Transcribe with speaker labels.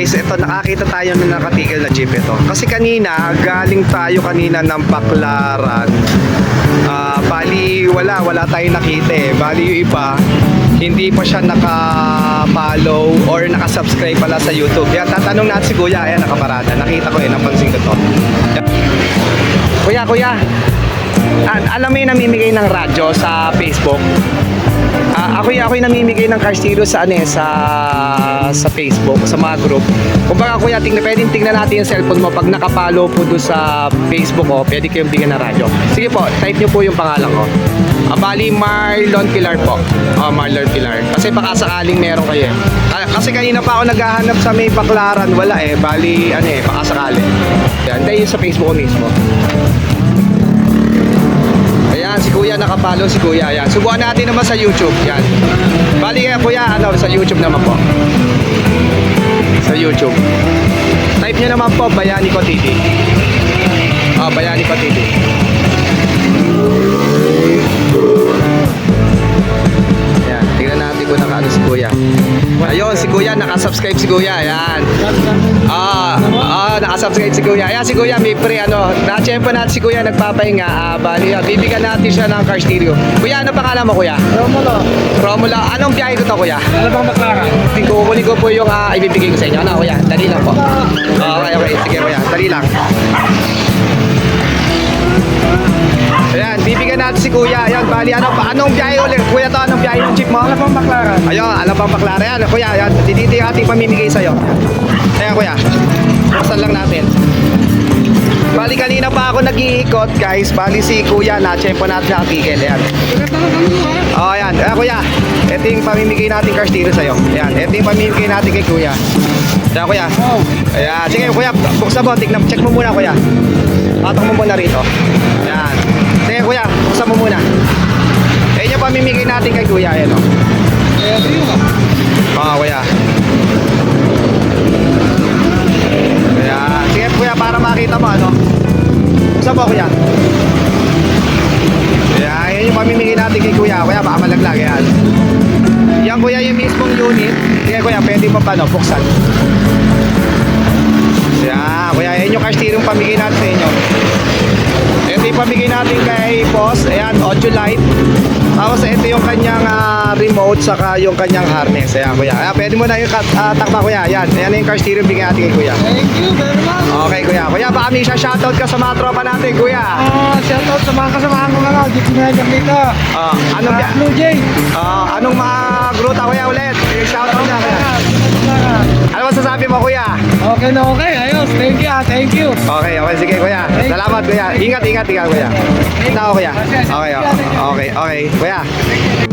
Speaker 1: guys, ito nakakita tayo ng nakatigil na jeep ito. Kasi kanina, galing tayo kanina ng Baklaran. Ah, bali, wala, wala tayong nakita eh. Bali yung iba, hindi pa siya naka-follow or naka-subscribe pala sa YouTube. Yan, tatanong natin si Kuya, ayan, nakaparada. Nakita ko eh, napansin ko to. Kuya, kuya, a- alam mo yung namimigay ng radyo sa Facebook? Ah, ako yung ako yung namimigay ng car stereo sa ano eh, sa sa Facebook, sa mga group. Kung baka kuya, tingnan, pwedeng tingnan natin yung cellphone mo pag nakapalo po doon sa Facebook ko, pwede kayong bigyan ng radyo. Sige po, type niyo po yung pangalan ko. Bali Marlon Pilar po. Ah, Marlon Pilar. Kasi baka sakaling meron kayo. Ah, kasi kanina pa ako naghahanap sa may baklaran, wala eh. Bali, ano eh, baka sakali. Yan, dahil sa Facebook ko mismo. Ayan, si Kuya nakapalo si Kuya. Ayan. Subukan natin naman sa YouTube. Yan. Bali kaya Kuya, ano, sa YouTube naman po. Sa YouTube. Type nyo naman po, Bayani ko TV. Ah, Bayani ko si Kuya. Ayun, si Kuya, nakasubscribe si Kuya. Ayan. Ah, ah, nakasubscribe si Kuya. Ayan si Kuya, may pre ano. Na-check natin si Kuya nagpapahinga. Ah, bali, ah, bibigyan natin siya ng car stereo. Kuya, ano pangalan mo Kuya?
Speaker 2: Romulo,
Speaker 1: Romulo. Anong biyahe ko to Kuya?
Speaker 2: ano bang baklara?
Speaker 1: Kukunin ko po yung ah, ibibigay ko sa inyo. Ano Kuya? Dali lang po. Okay, okay. Sige Kuya, dali lang. Natin si Kuya. Ayan, bali, ano pa? Anong biyahe ulit? Kuya to, anong biyahe ng jeep mo?
Speaker 2: Ano bang baklara?
Speaker 1: Ayun, alam bang baklara yan. Kuya, yan. Dito yung ating pamimigay sa'yo. Ayan, kuya. Buksan lang natin. Bali, kanina pa ako nag-iikot, guys. Bali, si kuya, na-check po natin ang tigil. Ayan. Oh, ayan. Ayan, kuya. Ito yung pamimigay natin car stereo sa'yo. Ayan. Ito yung pamimigay natin kay kuya. Ayan, kuya. Ayan. Sige, kuya. Buksan mo. Tignan. Check mo muna, kuya. Patok mo muna rito. Ayan. Pamimigay natin kay kuya. Ayan, oh.
Speaker 2: eh, ito yun ah.
Speaker 1: Ah, kuya. Kaya, sige kuya, para makita mo ano. Saan po kuya? Kaya, yan yung pamimigay natin kay kuya. Kuya, baka malaglag yan. Yan kuya yung mismong unit. Sige kuya, pwede pa no, buksan. Pamigay natin kay boss. Ayan, audio light. Tapos ito yung kanyang ah, remote saka yung kanyang harness. Ayan, kuya. Ayan, pwede mo na yung kat- ah, takpa, kuya. Ayan, ayan yung car stereo bigyan natin kay kuya.
Speaker 2: Thank you very much.
Speaker 1: Okay, kuya. Kuya, baka may isa shoutout ka sa mga tropa natin, kuya.
Speaker 2: Ah, shoutout sa mga kasamahan ko nga dito na dyan dito.
Speaker 1: Ah, anong,
Speaker 2: Ah, Blue Jay.
Speaker 1: ah, anong mga gruta, kuya, ulit? Yung shoutout na, kuya. Ano masasabi mo, kuya?
Speaker 2: Okay na okay. Ayos. Thank you ah. Thank you.
Speaker 1: Okay, okay. Sige, kuya. Salamat, kuya. Ingat, ingat, ingat, kuya. Ito ako, kuya. Okay, okay, okay. okay. Kuya.